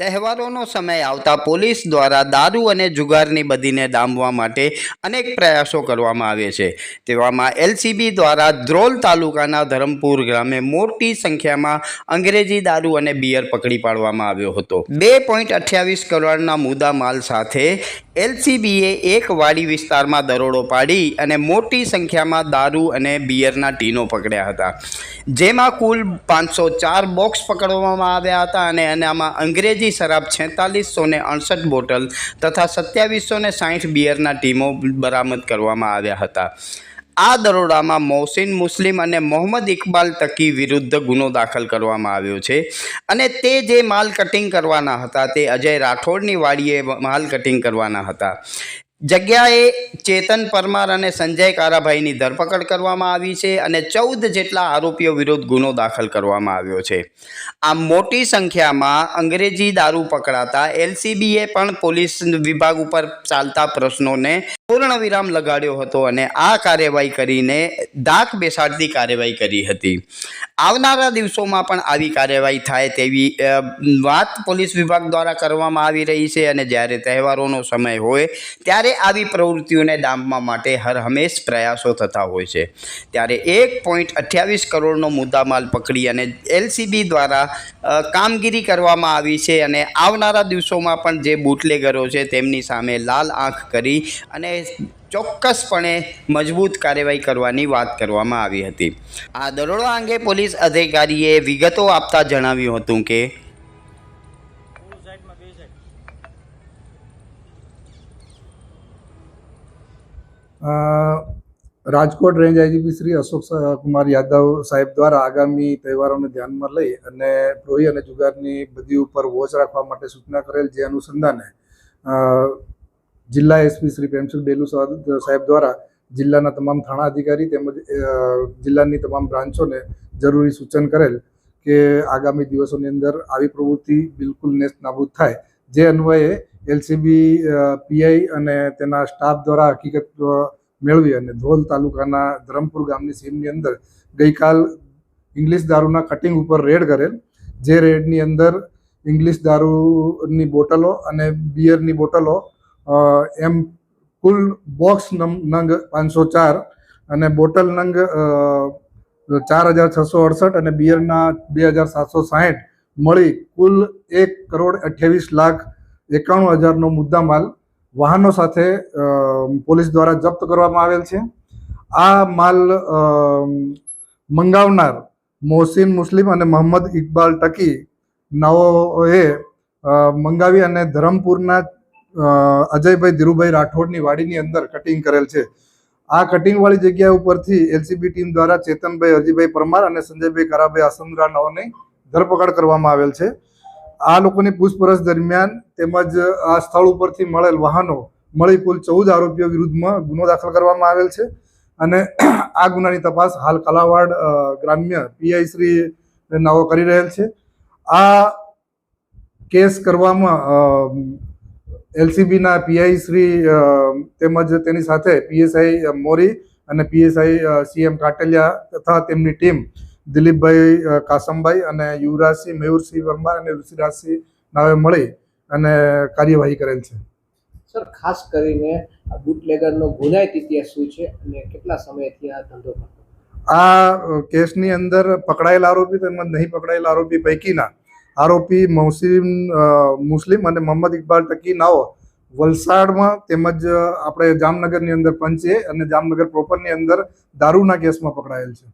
તહેવારોનો સમય આવતા પોલીસ દ્વારા દારૂ અને જુગારની બદીને ડામવા માટે અનેક પ્રયાસો કરવામાં આવે છે. તેવામાં એલસીબી દ્વારા ધ્રોલ તાલુકાના ધરમપુર ગામે મોટી સંખ્યામાં અંગ્રેજી દારૂ અને બિયર પકડી પાડવામાં આવ્યો હતો. બે પોઈન્ટ અઠ્યાવીસ કરોડના મુદ્દા માલ સાથે એલસીબીએ એક વાડી વિસ્તારમાં દરોડો પાડી અને મોટી સંખ્યામાં દારૂ અને બિયરના ટીનો પકડ્યા હતા. જેમાં કુલ પાંચસો ચાર બોક્સ પકડવામાં આવ્યા હતા અને એનામાં અંગ્રેજી શરાબ છેતાલીસો ને અડસઠ બોટલ તથા સત્યાવીસો ને સાઠ બિયરના ટીમો બરામદ કરવામાં આવ્યા હતા. આ દરોડામાં મોહસિન મુસ્લિમ અને મોહમ્મદ ઇકબાલ તકી વિરુદ્ધ ગુનો દાખલ કરવામાં આવ્યો છે. અને તે જે માલ કટિંગ કરવાના હતા તે અજય રાઠોડની વાડીએ માલ કટિંગ કરવાના હતા. જગ્યાએ ચેતન પરમાર અને સંજય કારાભાઈની ધરપકડ કરવામાં આવી છે અને ચૌદ જેટલા આરોપીઓ વિરુદ્ધ ગુનો દાખલ કરવામાં આવ્યો છે. આ મોટી સંખ્યામાં અંગ્રેજી દારૂ પકડાતા એલસીબીએ પણ પોલીસ વિભાગ ઉપર ચાલતા પ્રશ્નોને પૂર્ણ વિરામ લગાડ્યો હતો અને આ કાર્યવાહી કરીને ધાક બેસાડતી કાર્યવાહી કરી હતી. આવનારા દિવસોમાં પણ આવી કાર્યવાહી થાય તેવી વાત પોલીસ વિભાગ દ્વારા કરવામાં આવી રહી છે અને જ્યારે તહેવારોનો સમય હોય ત્યારે આવી પ્રવૃત્તિઓને ડામવા માટે હરહંમેશ પ્રયાસો થતા હોય છે. ત્યારે એક પોઈન્ટ અઠ્યાવીસ કરોડનો મુદ્દામાલ પકડી અને એલસીબી દ્વારા કામગીરી કરવામાં આવી છે અને આવનારા દિવસોમાં પણ જે બુટલેગરો છે તેમની સામે લાલ આંખ કરી અને ચોક્કસપણે મજબૂત કાર્યવાહી કરવાની વાત કરવામાં આવી હતી. આ દરોડા અંગે પોલીસ અધિકારીએ વિગતો આપતા જણાવ્યું હતું કે રાજકોટ રેન્જ આઈજીપી શ્રી અશોક કુમાર યાદવ સાહેબ દ્વારા આગામી તહેવારોને ધ્યાનમાં લઈ અને પ્રોહી અને જુગારની બધી ઉપર વોચ રાખવા માટે સૂચના કરેલ જે અનુસંધાને જિલ્લા એસપી શ્રી પ્રેમસુખ ડેલુ સાહેબ દ્વારા જિલ્લાના તમામ થાણા અધિકારી તેમજ જિલ્લાની તમામ બ્રાન્ચોને જરૂરી સૂચન કરેલ કે આગામી દિવસોની અંદર આવી પ્રવૃત્તિ બિલકુલ નેસ્ત નાબૂદ થાય. જે અન્વયે એલસીબી પીઆઈ અને તેના સ્ટાફ દ્વારા હકીકત મેળવી અને ધ્રોલ તાલુકાના ધરમપુર ગામની સીમની અંદર ગઈકાલ ઇંગ્લિશ દારૂના કટિંગ ઉપર રેડ કરેલ. જે રેડની અંદર ઇંગ્લિશ દારૂની બોટલો અને બિયરની બોટલો એમ કુલ બોક્સ નંગ પાંચસો ચાર અને બોટલ નંગ ચાર હજાર છસો અડસઠ અને બિયરના બે હજાર સાતસો સાહીઠ મળી કુલ એક કરોડ અઠ્યાવીસ લાખ એકાણું હજારનો મુદ્દામાલ વાહનો સાથે પોલીસ દ્વારા જપ્ત કરવામાં આવેલ છે. આ માલ મંગાવનાર મોહસિન મુસ્લિમ અને મોહમ્મદ ઇકબાલ ટકી નાઓએ મંગાવી અને ધરમપુરના અજયભાઈ ધીરુભાઈ રાઠોડની વાડીની અંદર કટિંગ કરેલ છે. આ કટિંગવાળી જગ્યા ઉપરથી એલસીબી ટીમ દ્વારા ચેતનભાઈ અરજીભાઈ પરમાર અને સંજયભાઈ કરાભાઈ આસંદ્રા નાઓની ધરપકડ કરવામાં આવેલ છે. આ લોકોની પૂછપરછ દરમિયાન તેમજ આ સ્થળ ઉપરથી મળેલ વાહનો, મળી કુલ ચૌદ આરોપીઓ વિરુદ્ધમાં ગુનો દાખલ કરવામાં આવેલ છે. અને આ ગુનાની તપાસ હાલ કલાવાડ ગ્રામ્ય પીઆઈ શ્રી નાઓ કરી રહેલ છે. આ કેસ કરવામાં એલસીબીના પીઆઈ શ્રી તેમજ તેની સાથે પીએસઆઈ મોરી અને પીએસઆઈ સીએમ કાટલિયા તથા તેમની ટીમ દિલીપભાઈ કાસમભાઈ અને યુવરાજસિંહ મયુરસિંહ વર્મા અને ઋષિરાજસિંહ નાવે મળી અને કાર્યવાહી કરેલ છે. સર ખાસ કરીને આ બુટલેગરનો ગુનાહિત ઇતિહાસ શું છે અને કેટલા સમયથી આ ધંધો કરતો? આ કેસની અંદર પકડાયેલા આરોપી તેમજ નહીં પકડાયેલા આરોપી પૈકીના આરોપી મોહસિન મુસ્લિમ અને મોહમ્મદ ઇકબાલ ટકી નાઓ વલસાડમાં તેમજ આપણે જામનગરની અંદર પંચે અને જામનગર પ્રોપરની અંદર દારૂના કેસમાં પકડાયેલ છે.